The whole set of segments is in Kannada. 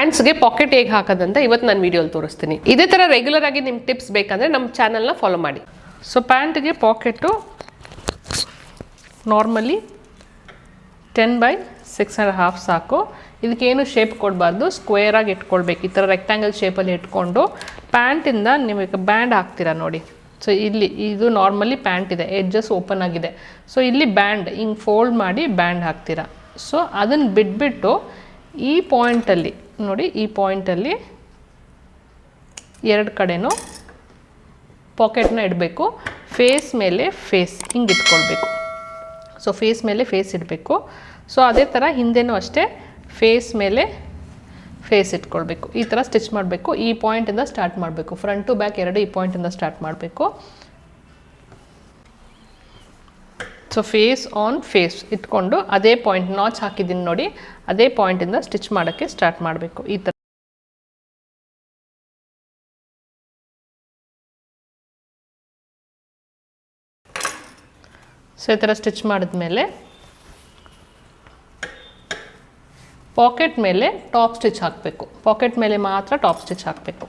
ಪ್ಯಾಂಟ್ಸ್ಗೆ ಪಾಕೆಟ್ ಹೇಗೆ ಹಾಕೋದಂತ ಇವತ್ತು ನಾನು ವಿಡಿಯೋಲಿ ತೋರಿಸ್ತೀನಿ. ಇದೇ ಥರ ರೆಗ್ಯುಲರ್ ಆಗಿ ನಿಮ್ಗೆ ಟಿಪ್ಸ್ ಬೇಕಂದ್ರೆ ನಮ್ಮ ಚಾನಲ್ನ ಫಾಲೋ ಮಾಡಿ. So ಪ್ಯಾಂಟ್ಗೆ pocket normally ten by six and half ಸಾಕು. ಇದಕ್ಕೇನು ಶೇಪ್ ಕೊಡಬಾರ್ದು ಸ್ಕ್ವೇರಾಗಿ ಇಟ್ಕೊಳ್ಬೇಕು. ಈ ಥರ ರೆಕ್ಟ್ಯಾಂಗಲ್ ಶೇಪಲ್ಲಿ ಇಟ್ಕೊಂಡು ಪ್ಯಾಂಟಿಂದ ನಿಮಗೆ ಬ್ಯಾಂಡ್ ಹಾಕ್ತೀರಾ ನೋಡಿ. ಸೊ ಇಲ್ಲಿ ಇದು ನಾರ್ಮಲಿ ಪ್ಯಾಂಟ್ ಇದೆ ಎಡ್ಜಸ್ ಓಪನ್ ಆಗಿದೆ. ಸೊ ಇಲ್ಲಿ ಬ್ಯಾಂಡ್ ಹಿಂಗೆ ಫೋಲ್ಡ್ ಮಾಡಿ ಬ್ಯಾಂಡ್ ಹಾಕ್ತೀರಾ. ಸೊ ಅದನ್ನು ಬಿಟ್ಬಿಟ್ಟು ಈ ಪಾಯಿಂಟಲ್ಲಿ ನೋಡಿ, ಈ ಪಾಯಿಂಟಲ್ಲಿ ಎರಡು ಕಡೆನೂ ಪಾಕೆಟ್ನ ಇಡಬೇಕು. ಫೇಸ್ ಮೇಲೆ ಫೇಸ್ ಹಿಂಗೆ ಇಟ್ಕೊಳ್ಬೇಕು. ಸೊ ಫೇಸ್ ಮೇಲೆ ಫೇಸ್ ಇಡಬೇಕು. ಸೊ ಅದೇ ಥರ ಹಿಂದೆನೂ ಅಷ್ಟೇ ಫೇಸ್ ಮೇಲೆ ಫೇಸ್ ಇಟ್ಕೊಳ್ಬೇಕು. ಈ ಥರ ಸ್ಟಿಚ್ ಮಾಡಬೇಕು. ಈ ಪಾಯಿಂಟಿಂದ ಸ್ಟಾರ್ಟ್ ಮಾಡಬೇಕು. ಫ್ರಂಟ್ ಟು ಬ್ಯಾಕ್ ಎರಡು ಈ ಪಾಯಿಂಟಿಂದ ಸ್ಟಾರ್ಟ್ ಮಾಡಬೇಕು. ಸೊ ಫೇಸ್ ಆನ್ ಫೇಸ್ ಇಟ್ಕೊಂಡು ಅದೇ ಪಾಯಿಂಟ್ ನಾಚ್ ಹಾಕಿದ್ದೀನಿ ನೋಡಿ. ಅದೇ ಪಾಯಿಂಟಿಂದ ಸ್ಟಿಚ್ ಮಾಡೋಕ್ಕೆ ಸ್ಟಾರ್ಟ್ ಮಾಡಬೇಕು. ಈ ಥರ ಸೊ ಈ ಥರ ಸ್ಟಿಚ್ ಮಾಡಿದ್ಮೇಲೆ ಪಾಕೆಟ್ ಮೇಲೆ ಟಾಪ್ ಸ್ಟಿಚ್ ಹಾಕಬೇಕು. ಪಾಕೆಟ್ ಮೇಲೆ ಮಾತ್ರ ಟಾಪ್ ಸ್ಟಿಚ್ ಹಾಕಬೇಕು.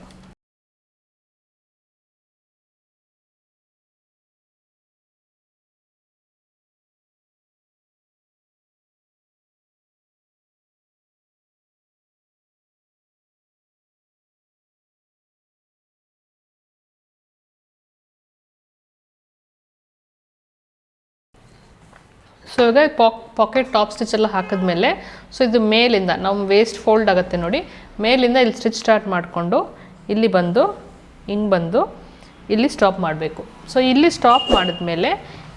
ಸೊ ಇವಾಗ ಪಾಕ್ ಪಾಕೆಟ್ ಟಾಪ್ ಸ್ಟಿಚ್ ಎಲ್ಲ ಹಾಕಿದ್ಮೇಲೆ ಸೊ ಇದು ಮೇಲಿಂದ ನಮ್ಮ ವೇಸ್ಟ್ ಫೋಲ್ಡ್ ಆಗುತ್ತೆ ನೋಡಿ. ಮೇಲಿಂದ ಇಲ್ಲಿ ಸ್ಟಿಚ್ ಸ್ಟಾರ್ಟ್ ಮಾಡಿಕೊಂಡು, ಇಲ್ಲಿ ಬಂದು ಹಿಂಗೆ ಬಂದು, ಇಲ್ಲಿ ಸ್ಟಾಪ್ ಮಾಡಬೇಕು. ಸೊ ಇಲ್ಲಿ ಸ್ಟಾಪ್ ಮಾಡಿದ್ಮೇಲೆ,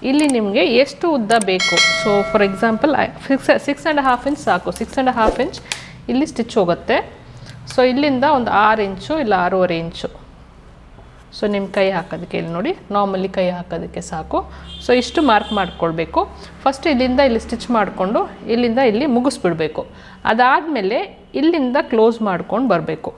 ಇಲ್ಲಿ ನಿಮಗೆ ಎಷ್ಟು ಉದ್ದ ಬೇಕು? So for example six six and half inch ಸಾಕು. ಸಿಕ್ಸ್ ಆ್ಯಂಡ್ ಹಾಫ್ ಇಂಚ್ ಇಲ್ಲಿ ಸ್ಟಿಚ್ ಹೋಗುತ್ತೆ. ಸೊ ಇಲ್ಲಿಂದ ಒಂದು ಆರು ಇಂಚು ಇಲ್ಲ ಆರೂವರೆ ಇಂಚು ಸೊ ನಿಮ್ಮ ಕೈ ಹಾಕೋದಕ್ಕೆ ಇಲ್ಲಿ ನೋಡಿ ನಾರ್ಮಲಿ ಕೈ ಹಾಕೋದಕ್ಕೆ ಸಾಕು. ಸೊ ಇಷ್ಟು ಮಾರ್ಕ್ ಮಾಡಿಕೊಳ್ಬೇಕು. ಫಸ್ಟ್ ಇಲ್ಲಿಂದ ಇಲ್ಲಿ ಸ್ಟಿಚ್ ಮಾಡಿಕೊಂಡು, ಇಲ್ಲಿಂದ ಇಲ್ಲಿ ಮುಗಿಸ್ಬಿಡ್ಬೇಕು. ಅದಾದಮೇಲೆ ಇಲ್ಲಿಂದ ಕ್ಲೋಸ್ ಮಾಡ್ಕೊಂಡು ಬರಬೇಕು.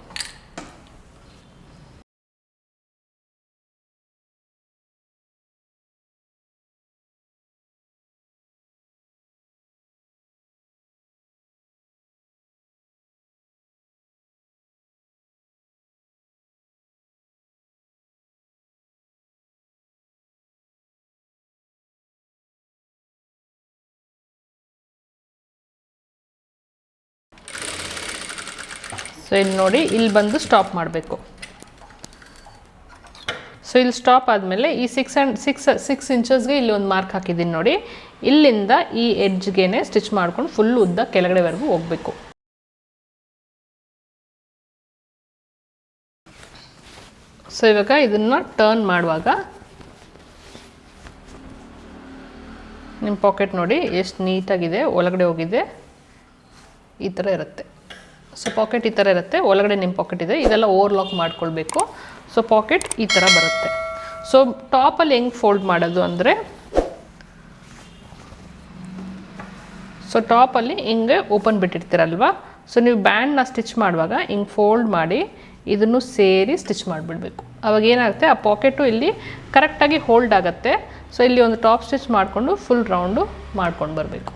ಸೊ ಇಲ್ಲಿ ನೋಡಿ, ಇಲ್ಲಿ ಬಂದು ಸ್ಟಾಪ್ ಮಾಡಬೇಕು. ಸೊ ಇಲ್ಲಿ ಸ್ಟಾಪ್ ಆದಮೇಲೆ ಈ ಸಿಕ್ಸ್ ಆ್ಯಂಡ್ ಸಿಕ್ಸ್ ಸಿಕ್ಸ್ ಇಂಚಸ್ಗೆ ಇಲ್ಲಿ ಒಂದು ಮಾರ್ಕ್ ಹಾಕಿದ್ದೀನಿ ನೋಡಿ. ಇಲ್ಲಿಂದ ಈ ಎಡ್ಜ್ಗೆ ಸ್ಟಿಚ್ ಮಾಡ್ಕೊಂಡು ಫುಲ್ ಉದ್ದ ಕೆಳಗಡೆವರೆಗೂ ಹೋಗಬೇಕು. ಸೊ ಇವಾಗ ಇದನ್ನು ಟರ್ನ್ ಮಾಡುವಾಗ ನಿಮ್ಮ ಪಾಕೆಟ್ ನೋಡಿ ಎಷ್ಟು ನೀಟಾಗಿದೆ ಒಳಗಡೆ ಹೋಗಿದೆ, ಈ ಥರ ಇರುತ್ತೆ. ಸೊ ಪಾಕೆಟ್ ಈ ಥರ ಇರುತ್ತೆ. ಒಳಗಡೆ ನಿಮ್ಮ ಪಾಕೆಟ್ ಇದೆ. ಇದೆಲ್ಲ ಓವರ್ಲಾಕ್ ಮಾಡ್ಕೊಳ್ಬೇಕು. ಸೊ ಪಾಕೆಟ್ ಈ ಥರ ಬರುತ್ತೆ. ಸೊ ಟಾಪಲ್ಲಿ ಹೆಂಗೆ ಫೋಲ್ಡ್ ಮಾಡೋದು ಅಂದರೆ ಸೊ ಟಾಪಲ್ಲಿ ಹಿಂಗೆ ಓಪನ್ ಬಿಟ್ಟಿರ್ತೀರಲ್ವ? ಸೊ ನೀವು ಬ್ಯಾಂಡ್ನ ಸ್ಟಿಚ್ ಮಾಡುವಾಗ ಹಿಂಗೆ ಫೋಲ್ಡ್ ಮಾಡಿ ಇದನ್ನು ಸೇರಿ ಸ್ಟಿಚ್ ಮಾಡಿಬಿಡ್ಬೇಕು. ಅವಾಗ ಏನಾಗುತ್ತೆ? ಆ ಪಾಕೆಟು ಇಲ್ಲಿ ಕರೆಕ್ಟಾಗಿ ಹೋಲ್ಡ್ ಆಗುತ್ತೆ. ಸೊ ಇಲ್ಲಿ ಒಂದು ಟಾಪ್ ಸ್ಟಿಚ್ ಮಾಡಿಕೊಂಡು ಫುಲ್ ರೌಂಡು ಮಾಡ್ಕೊಂಡು ಬರಬೇಕು.